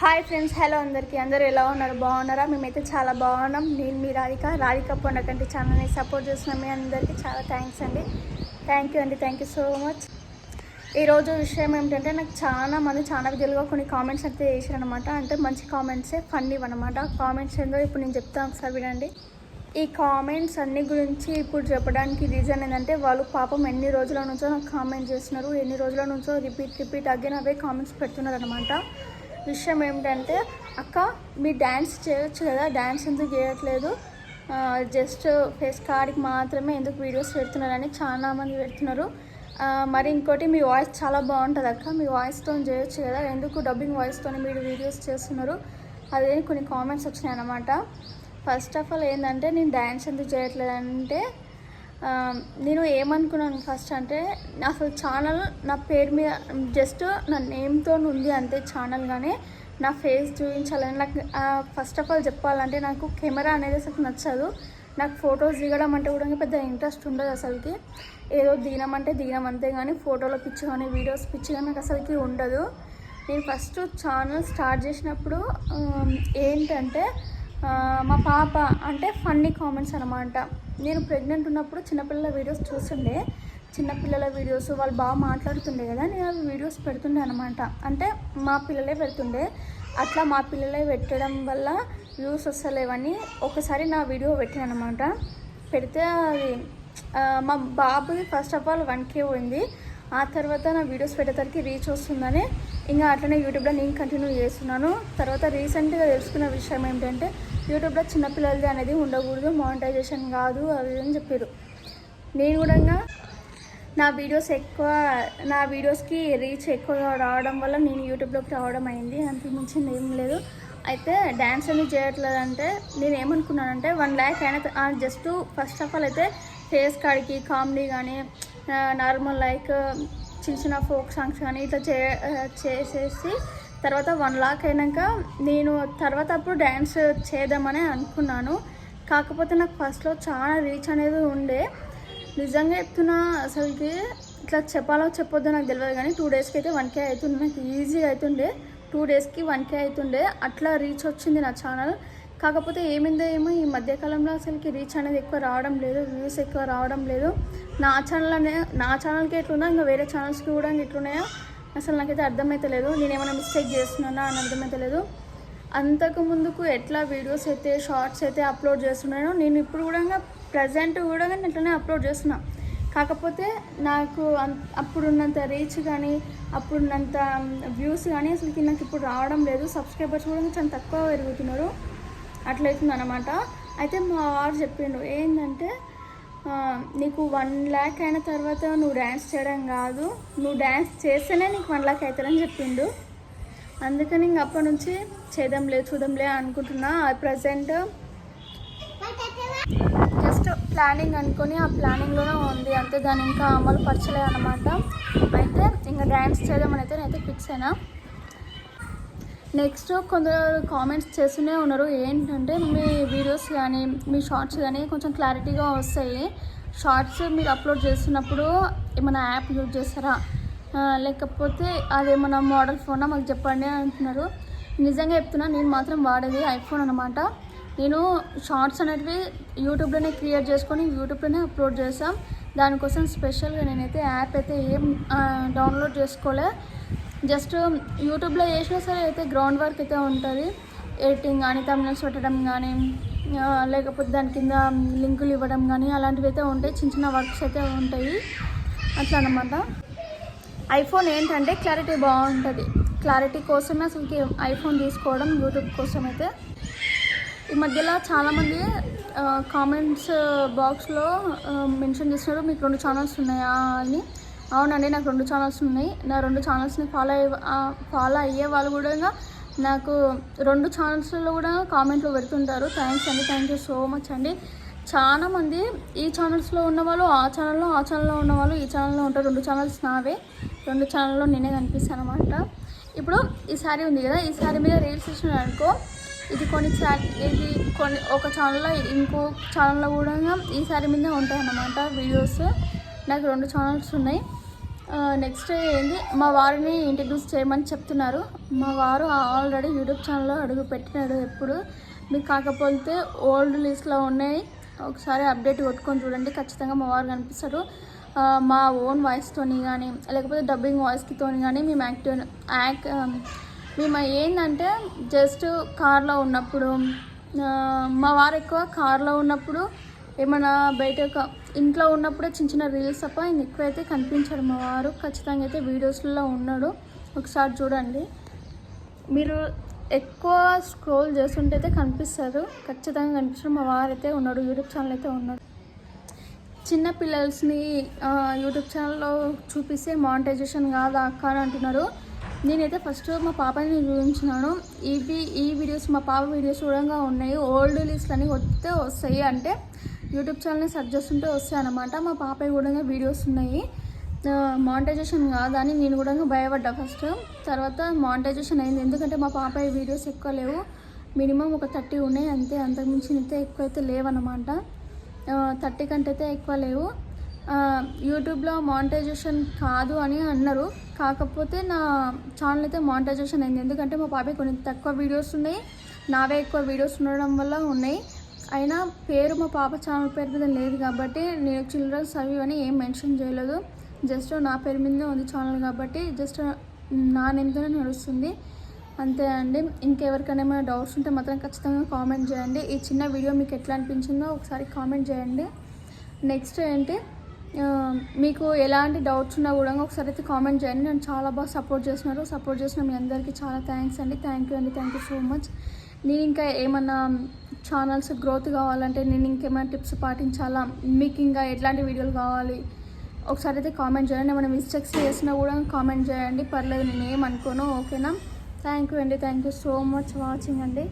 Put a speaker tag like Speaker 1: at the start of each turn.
Speaker 1: Hi friends hello అందరికీ. అందరూ ఎలా ఉన్నారు? బాగున్నారా? మేమైతే చాలా బాగున్నాం. నేను మీ రాధిక. రాధిక పొండకంటి ఛానల్ని సపోర్ట్ చేస్తున్న మీ అందరికీ చాలా థ్యాంక్స్ అండి. థ్యాంక్ యూ అండి. థ్యాంక్ యూ సో మచ్ ఈరోజు విషయం ఏమిటంటే నాకు చాలా మంది చాలా విధాలుగా కొన్ని కామెంట్స్ అయితే చేశారనమాట అంటే మంచి కామెంట్సే ఫన్నీ అనమాట కామెంట్స్ ఏందో ఇప్పుడు నేను చెప్తాను ఒకసారి వినండి. ఈ కామెంట్స్ అన్ని గురించి ఇప్పుడు చెప్పడానికి రీజన్ ఏంటంటే వాళ్ళు పాపం ఎన్ని రోజుల నుంచో నాకు కామెంట్ చేస్తున్నారు. ఎన్ని రోజుల నుంచో రిపీట్ రిపీట్ అగైన్ అవే కామెంట్స్ పెడుతున్నారు అనమాట విషయం ఏమిటంటే అక్క మీ డ్యాన్స్ చేయొచ్చు కదా డ్యాన్స్ ఎందుకు చేయట్లేదు? జస్ట్ ఫేస్ కార్డ్కి మాత్రమే ఎందుకు వీడియోస్ పెడుతున్నారని చాలామంది పెడుతున్నారు. మరి ఇంకోటి మీ వాయిస్ చాలా బాగుంటుంది అక్క. మీ వాయిస్తో చేయొచ్చు కదా ఎందుకు డబ్బింగ్ వాయిస్తో మీరు వీడియోస్ చేస్తున్నారు? అదే కొన్ని కామెంట్స్ వచ్చినాయి అన్నమాట. ఫస్ట్ ఆఫ్ ఆల్ ఏంటంటే నేను డ్యాన్స్ ఎందుకు చేయట్లేదంటే నేను ఏమనుకున్నాను ఫస్ట్ అంటే అసలు ఛానల్ నా పేరు మీద జస్ట్ నా నేమ్తో ఉంది అంతే ఛానల్ కానీ నా ఫేస్ చూపించాలని. నాకు ఫస్ట్ ఆఫ్ ఆల్ చెప్పాలంటే నాకు కెమెరా అనేది అసలు నచ్చదు. నాకు ఫొటోస్ దిగడం అంటే కూడా పెద్ద ఇంట్రెస్ట్ ఉండదు అసలుకి. ఏదో దిగడం అంటే దిగడం అంతే కానీ ఫోటోలో పిచ్చి కానీ వీడియోస్ పిచ్చి కానీ నాకు అసలుకి ఉండదు. నేను ఫస్ట్ ఛానల్ స్టార్ట్ చేసినప్పుడు ఏంటంటే మా పాప అంటే ఫన్నీ కామెంట్స్ అనమాట నేను ప్రెగ్నెంట్ ఉన్నప్పుడు చిన్నపిల్లల వీడియోస్ చూస్తుండే. చిన్నపిల్లల వీడియోస్ వాళ్ళు బాగా మాట్లాడుతుండే కదా నేను అవి వీడియోస్ పెడుతుండే అనమాట అంటే మా పిల్లలే పెడుతుండే. అట్లా మా పిల్లలే పెట్టడం వల్ల వ్యూస్ వస్తలేవని ఒకసారి నా వీడియో పెట్టాను అనమాట పెడితే అది మా బాబుది first of all one K పోయింది. ఆ తర్వాత నా వీడియోస్ పెట్టేసరికి రీచ్ వస్తుందని ఇంకా అట్లనే యూట్యూబ్లో నేను కంటిన్యూ చేస్తున్నాను. తర్వాత రీసెంట్గా తెలుసుకున్న విషయం ఏంటంటే యూట్యూబ్లో చిన్నపిల్లలది అనేది ఉండకూడదు మానిటైజేషన్ కాదు అది అని చెప్పారు నేను కూడా నా వీడియోస్ ఎక్కువ నా వీడియోస్కి రీచ్ ఎక్కువగా రావడం వల్ల నేను యూట్యూబ్లోకి రావడం అయింది అంతకుమించి ఏం లేదు. అయితే డ్యాన్స్ అనేది చేయట్లేదంటే నేను ఏమనుకున్నానంటే వన్ ల్యాక్ అయినా జస్ట్ ఫస్ట్ ఆఫ్ ఆల్ అయితే ఫేస్ కాడికి కామెడీ కానీ నార్మల్ లైక్ చిన్న చిన్న ఫోక్ సాంగ్స్ కానీ ఇట్లా చే చేసేసి తర్వాత వన్ లాక్ అయినాక నేను తర్వాత అప్పుడు డ్యాన్స్ చేద్దామని అనుకున్నాను. కాకపోతే నాకు ఫస్ట్లో చాలా రీచ్ అనేది ఉండే. నిజంగా చెప్తున్నా అసలుకి ఇట్లా చెప్పాలో చెప్పొద్దో నాకు తెలియదు కానీ టూ డేస్కి అయితే వన్ కే అవుతుండే నాకు ఈజీగా అవుతుండే టూ డేస్కి వన్ కే అవుతుండే అట్లా రీచ్ వచ్చింది నా ఛానల్ కాకపోతే ఏమైందో ఏమో ఈ మధ్యకాలంలో అసలుకి రీచ్ అనేది ఎక్కువ రావడం లేదు. వ్యూస్ ఎక్కువ రావడం లేదు. నా ఛానల్ అనే నా ఛానల్కి ఎట్లున్నా ఇంకా వేరే ఛానల్స్కి కూడా ఎట్లున్నాయో అసలు నాకైతే అర్థమైతే నేనేమైనా నేను ఏమైనా మిస్టేక్ చేస్తున్నానా అని అర్థమైతలేదు అంతకు ముందుకు ఎట్లా వీడియోస్ అయితే షార్ట్స్ అయితే అప్లోడ్ చేస్తున్నానో నేను ఇప్పుడు కూడా ప్రజెంట్ కూడా నేను ఇట్లనే అప్లోడ్ చేస్తున్నా. కాకపోతే నాకు అన్- అప్పుడున్నంత రీచ్ కానీ అప్పుడున్నంత వ్యూస్ కానీ అసలుకి నాకు ఇప్పుడు రావడం లేదు. సబ్స్క్రైబర్స్ కూడా చాలా తక్కువ పెరుగుతున్నారు. అట్లయితుంది అనమాట అయితే మా వారు చెప్పిండు ఏంటంటే నీకు వన్ ల్యాక్ అయిన తర్వాత నువ్వు డ్యాన్స్ చేయడం కాదు. నువ్వు డ్యాన్స్ చేస్తేనే నీకు వన్ ల్యాక్ అవుతుందని చెప్పిండు. అందుకని ఇంక అప్పటి నుంచి చేద్దాంలే చూద్దాంలే అనుకుంటున్నా. ప్రజెంట్ జస్ట్ ప్లానింగ్ అనుకొని ఆ ప్లానింగ్లోనే ఉంది. అంతే దాన్ని ఇంకా అమలు పరచలేదు అనమాట అయితే ఇంకా డ్యాన్స్ చేద్దామని అయితే నేనైతే ఫిక్స్ అయినా. నెక్స్ట్ కొందరు కామెంట్స్ చేస్తూనే ఉన్నారు. ఏంటంటే మీ వీడియోస్ కానీ మీ షార్ట్స్ కానీ కొంచెం క్లారిటీగా వస్తాయి. షార్ట్స్ మీరు అప్లోడ్ చేస్తున్నప్పుడు ఏమైనా యాప్ యూజ్ చేస్తారా? లేకపోతే లేకపోతే అదేమన్నా మోడల్ ఫోనా మాకు చెప్పండి అంటున్నారు. నిజంగా చెప్తున్నా నేను మాత్రం వాడేది ఐఫోన్ అనమాట నేను షార్ట్స్ అనేటివి యూట్యూబ్లోనే క్రియేట్ చేసుకొని యూట్యూబ్లోనే అప్లోడ్ చేసాం దానికోసం స్పెషల్గా నేనైతే యాప్ అయితే ఏం డౌన్లోడ్ చేసుకోలే. జస్ట్ యూట్యూబ్లో చేసినా సరే అయితే గ్రౌండ్ వర్క్ అయితే ఉంటుంది. ఎడిటింగ్ కానీ తమిళస్ పెట్టడం కానీ లేకపోతే దాని కింద లింకులు ఇవ్వడం కానీ అలాంటివి అయితే ఉంటాయి. చిన్న చిన్న వర్క్స్ అయితే ఉంటాయి. అట్లా అనమాట ఐఫోన్ ఏంటంటే క్లారిటీ బాగుంటుంది. క్లారిటీ కోసమే అసలుకి ఐఫోన్ తీసుకోవడం యూట్యూబ్ కోసం అయితే. ఈ మధ్యలో చాలామంది కామెంట్స్ బాక్స్లో మెన్షన్ చేస్తున్నారు మీకు రెండు ఛానల్స్ ఉన్నాయా అని. అవునండి నాకు రెండు ఛానల్స్ ఉన్నాయి. నా రెండు ఛానల్స్ని ఫాలో అయ్యే ఫాలో అయ్యే వాళ్ళు కూడా నాకు రెండు ఛానల్స్లో కూడా కామెంట్లు పెడుతుంటారు. థ్యాంక్స్ అండి థ్యాంక్ యూ సో మచ్ అండి. చాలామంది ఈ ఛానల్స్లో ఉన్నవాళ్ళు ఆ ఛానల్లో ఆ ఛానల్లో ఉన్నవాళ్ళు ఈ ఛానల్లో ఉంటారు రెండు ఛానల్స్ నావే. రెండు ఛానల్లో నేనే కనిపిస్తాను అనమాట ఇప్పుడు ఈ శారీ ఉంది కదా ఈ శారీ మీద రీల్స్ ఇచ్చినాను అనుకో ఇది కొన్ని ఛానల్ ఇది కొన్ని ఒక ఛానల్లో ఇంకో ఛానల్లో కూడా ఈ శారీ మీదే ఉంటాయి అన్నమాట వీడియోస్ నాకు రెండు ఛానల్స్ ఉన్నాయి. నెక్స్ట్ ఏంది? మా వారిని ఇంట్రడ్యూస్ చేయమని చెప్తున్నారు. మా వారు ఆల్రెడీ యూట్యూబ్ ఛానల్లో అడుగు పెట్టినాడు ఎప్పుడు. మీకు కాకపోతే ఓల్డ్ లిస్ట్లో ఉన్నాయి. ఒకసారి అప్డేట్ కొట్టుకొని చూడండి. ఖచ్చితంగా మా వారు కనిపిస్తారు. మా ఓన్ వాయిస్తోని కానీ లేకపోతే డబ్బింగ్ వాయిస్కితోని కానీ మేము యాక్టివ్ యాక్ మేము ఏంటంటే జస్ట్ కార్లో ఉన్నప్పుడు మా వారు ఎక్కువ కార్లో ఉన్నప్పుడు ఏమైనా బయట ఇంట్లో ఉన్నప్పుడే చిన్న చిన్న రీల్స్ తప్ప ఇంక ఎక్కువైతే కనిపించారు మా వారు. ఖచ్చితంగా అయితే వీడియోస్లో ఉన్నాడు ఒకసారి చూడండి. మీరు ఎక్కువ స్క్రోల్ చేస్తుంటే అయితే కనిపిస్తారు. ఖచ్చితంగా కనిపిస్తారు. మా వారు అయితే ఉన్నాడు యూట్యూబ్ ఛానల్ అయితే ఉన్నాడు చిన్న పిల్లల్స్ని యూట్యూబ్ ఛానల్లో చూపిస్తే మానిటైజేషన్ కాదా అక్క అని అంటున్నారు. నేనైతే ఫస్ట్ మా పాపని చూపించినాను. ఇవి ఈ వీడియోస్ మా పాప వీడియోస్ కూడా ఉన్నాయి. ఓల్డ్ లిస్ట్ అని వస్తే వస్తాయి అంటే యూట్యూబ్ ఛానల్ని సెర్చ్ చేస్తుంటే వస్తాయి అనమాట మా పాపయ్య కూడా వీడియోస్ ఉన్నాయి. మానిటైజేషన్ కాదని నేను కూడా భయపడ్డా ఫస్ట్ తర్వాత మానిటైజేషన్ అయింది. ఎందుకంటే మా పాపయ్య వీడియోస్ ఎక్కువ లేవు. మినిమం ఒక థర్టీ ఉన్నాయి అంతే. అంతకుమించి అయితే ఎక్కువ అయితే లేవన్నమాట. థర్టీ కంటే అయితే ఎక్కువ లేవు. యూట్యూబ్లో మానిటైజేషన్ కాదు అని అన్నారు. కాకపోతే నా ఛానల్ అయితే మానిటైజేషన్ అయింది. ఎందుకంటే మా పాపయ్య కొన్ని తక్కువ వీడియోస్ ఉన్నాయి. నావే ఎక్కువ వీడియోస్ ఉండడం వల్ల ఉన్నాయి. అయినా పేరు మా పాప ఛానల్ పేరు మీద లేదు కాబట్టి నేను చిల్డ్రన్స్ అవి అని ఏం మెన్షన్ చేయలేదు. జస్ట్ నా పేరు మీదనే ఉంది ఛానల్ కాబట్టి జస్ట్ నా నేమ్తోనే నడుస్తుంది. అంతే అండి. ఇంకెవరికైనా ఏమైనా డౌట్స్ ఉంటే మాత్రం ఖచ్చితంగా కామెంట్ చేయండి. ఈ చిన్న వీడియో మీకు ఎట్లా అనిపించిందో ఒకసారి కామెంట్ చేయండి. నెక్స్ట్ ఏంటి? మీకు ఎలాంటి డౌట్స్ ఉన్నా కూడా ఒకసారి అయితే కామెంట్ చేయండి. నేను చాలా బాగా సపోర్ట్ చేస్తున్నారు సపోర్ట్ చేసిన మీ అందరికీ చాలా థ్యాంక్స్ అండి. థ్యాంక్ యూ అండి. Thank you so much. నేను ఇంకా ఏమన్నా ఛానల్స్ గ్రోత్ కావాలంటే నేను ఇంకేమైనా టిప్స్ పాటించాలా? మీకు ఇంకా ఎట్లాంటి వీడియోలు కావాలి? ఒకసారి అయితే కామెంట్ చేయండి. ఏమైనా మిస్టేక్స్ చేసినా కూడా కామెంట్ చేయండి. పర్లేదు నేను ఏమనుకోను ఓకేనా? థ్యాంక్ యూ అండి. Thank you so much watching అండి.